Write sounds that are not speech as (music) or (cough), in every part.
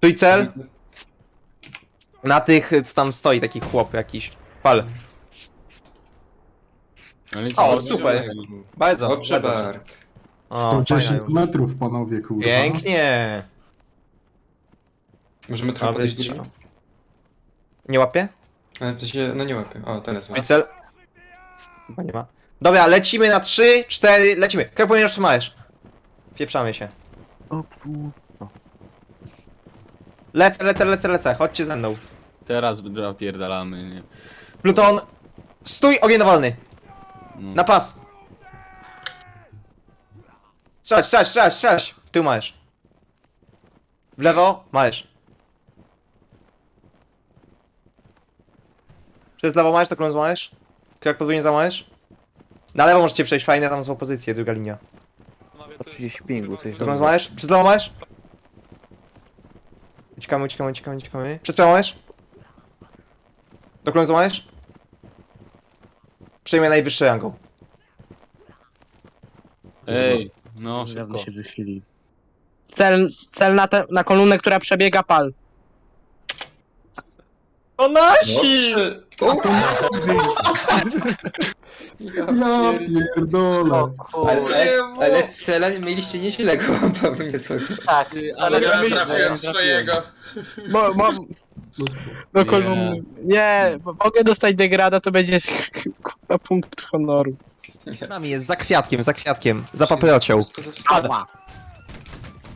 Tu i cel. Na tych, co tam stoi, taki chłop jakiś. Pal. Ale O, super. Bardzo, Dobrze, bardzo. Bart. O, 110 fajna. metrów, panowie, kurwa. Pięknie. Możemy trochę Ale podejść strzał. Nie łapie? Ale to się, no nie łapię. O, teraz Tu i łapie. cel. Chyba nie ma. Dobra, lecimy na 3, 4, lecimy. Jak powinieneś trzymałeś? Pieprzamy się. O fu... Lecę, lecę, lecę, lecę. Chodźcie ze mną. Teraz napierdalamy, nie? Pluton, stój, ogień dowolny. No. Na pas. Strzelać, strzelać, strzelać, strzelać. Tył masz. W lewo, masz. Przez lewo masz, to klon masz. Krok podwójnie za masz. Na lewo możecie przejść, fajne tam są pozycje, druga linia. To 30 pingu, coś To dobrze. masz, przez lewo masz. Uciekamy, uciekamy, uciekamy, uciekamy. Przez prawo masz. Do klonu masz. Przejmie najwyższy rangą. Ej, no Dawno szybko. się dusili. Cel, cel na, te, na kolumnę, która przebiega pal. O nasi! Ja pierdolę. ale, ale, ale cela mieliście nieźle go, powiem nie sobie. Tak, Ale ja trafiłem swojego. Mo, mo, No co? Nie. Nie, bo mogę dostać degrada, to będzie (laughs) kurwa punkt honoru. Z nami jest za kwiatkiem, za kwiatkiem, za paprocią. Wszystko. Ała.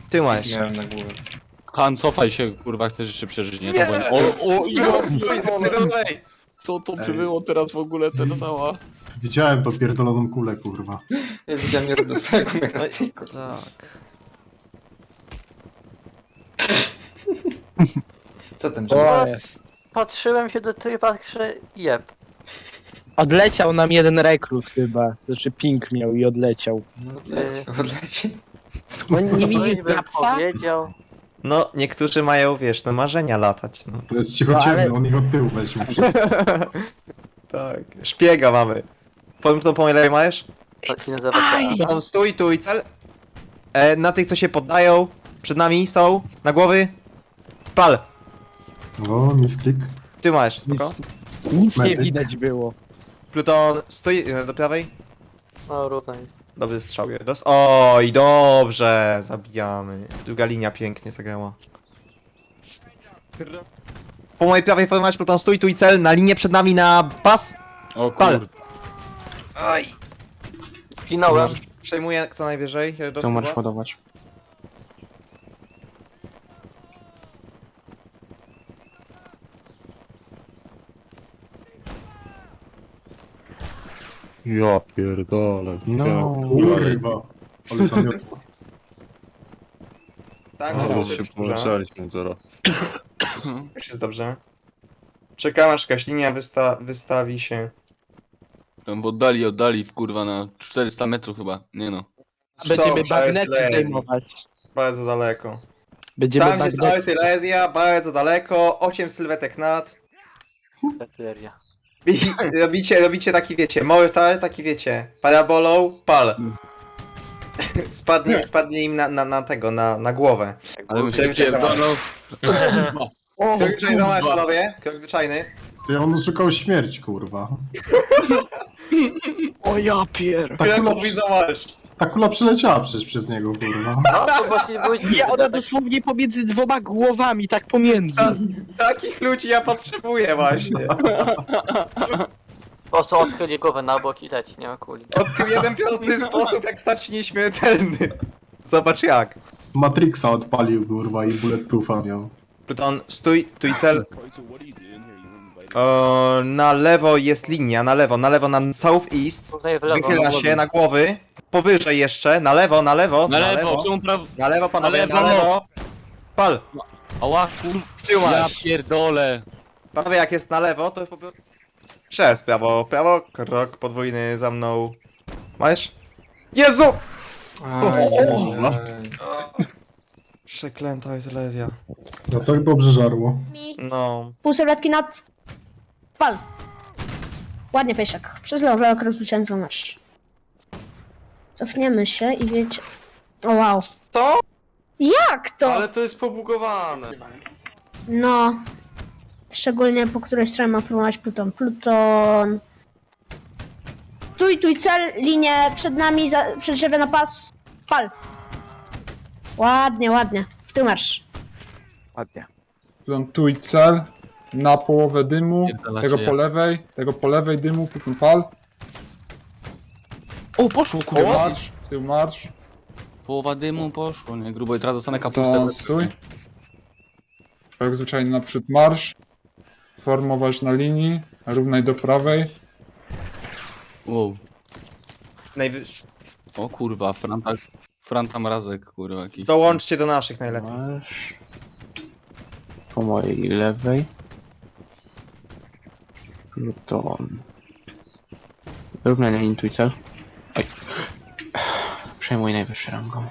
Ty masz. Miałem na głowę. Han, cofaj się, kurwa, chcesz jeszcze przeżyć, nie? Nie. To bo- O, o, ja Stój, stój. Co to było teraz w ogóle, ten cała? Widziałem tą pierdoloną kulę, kurwa. Ja widziałem Mirodosłego Megatyku. Tak. Co tam, O, jest. Patrzyłem się do tyłu i patrzę, jeb. Odleciał nam jeden rekrut chyba. Znaczy ping miał i odleciał. No odleci, odleci. No nie widzisz powiedział. No, niektórzy mają, wiesz, no marzenia latać, no. To jest cichociemny, Ale- on ich od tyłu weźmie wszystko. (laughs) tak. Szpiega mamy. Powiem tą po lewej masz? Się nazywa tak. On stój, tu i cel. E, na tych, co się poddają, przed nami są, na głowy. Pal. O, misklik. Ty masz, spoko. Nic nie Medyk. widać było. Pluton, stój, e, do prawej. No równo. Dobry strzał, Jerdos. Oj, dobrze, zabijamy. Druga linia pięknie zagrała. Po mojej prawej formacie Pluton, stój, tu i cel, na linię przed nami na pas. O Pal. kur... Aj. Zginąłem. Kto najwyżej, Jerdos To chyba? możesz ładować. Ja pierdolę. No. Kurwa. Ale zamiotło. Tak, No, są się dobrze. połączyliśmy zaraz. (coughs) Już jest dobrze. Czekam aż jakaś linia wysta wystawi się. Tam w oddali, oddali, w kurwa, na 400 metrów chyba. Nie no. Będziemy Są bagnety artylerii. zdejmować. Bardzo daleko. Będziemy Tam jest bagnety. artyleria, bardzo daleko, 8 sylwetek nad. Artyleria. I (laughs) robicie, robicie taki wiecie, mortar, taki wiecie, parabolą, pal. (laughs) Spadnie, spadnie im na, na, na tego, na, na głowę. Ale bym się pierdolał. O, Krok wyczajny zamasz, panowie, krok wyczajny. Ty on szukał śmierć, kurwa. (laughs) o ja pier. Krok podwój zamasz. Ta kula przeleciała przecież przez niego, kurwa. No to właśnie byłeś (laughs) Nie, ona dosłownie pomiędzy dwoma głowami, tak pomiędzy. Takich ludzi ja potrzebuję właśnie. Po co odchyli głowę na bok i leci, nie ma kuli. Odkrył jeden prosty sposób, jak stać się nieśmiertelny. Zobacz jak. Matrixa odpalił, kurwa, i bulletproofa miał. Pluton, stój, tu i cel. O, na lewo jest linia, na lewo, na lewo, na southeast. Tutaj w lewo. Wychyla się na głowy. Powyżej jeszcze, na lewo, na lewo, Na lewo, czemu prawo? Na lewo, panowie, Na na lewo. lewo. Pal, Ała, kur... tył Ja masz. pierdolę. Panowie, jak jest na lewo, to po prostu... Przez prawo, prawo, krok podwójny za mną. Masz? Jezu! Ajajaj. Przeklęta jest lesja. No to dobrze żarło. Mi. No. Pół serwetki nad. Pal. Ładnie piesiak. Przez lewo, lewo krok zwycięzcą masz. Cofniemy się i wiecie. O wow. Co? Jak to? Ale to jest pobugowane. No. Szczególnie po której stronie mam formować Pluton. Pluton. Tuj, tuj, cel, linię przed nami, za, przed siebie na pas. Pal. Ładnie, ładnie. W tył marsz. Ładnie. Plantuj cel na połowę dymu, tego po lewej, tego po lewej dymu, potem pal. O, poszło W tył kurwa. marsz, w tył marsz, Połowa dymu poszło, nie? Grubo i teraz dostanę to kapustę. stój. Jak zwyczajnie naprzód marsz. Formować na linii, równej do prawej. Wow. Najwy... O kurwa, Franta, Franta mrazek, kurwa jakiś. Dołączcie do naszych najlepiej. Masz. Po mojej lewej. Pluton. Równanie intuicja. Oj. Przejmuj najwyższy rangą.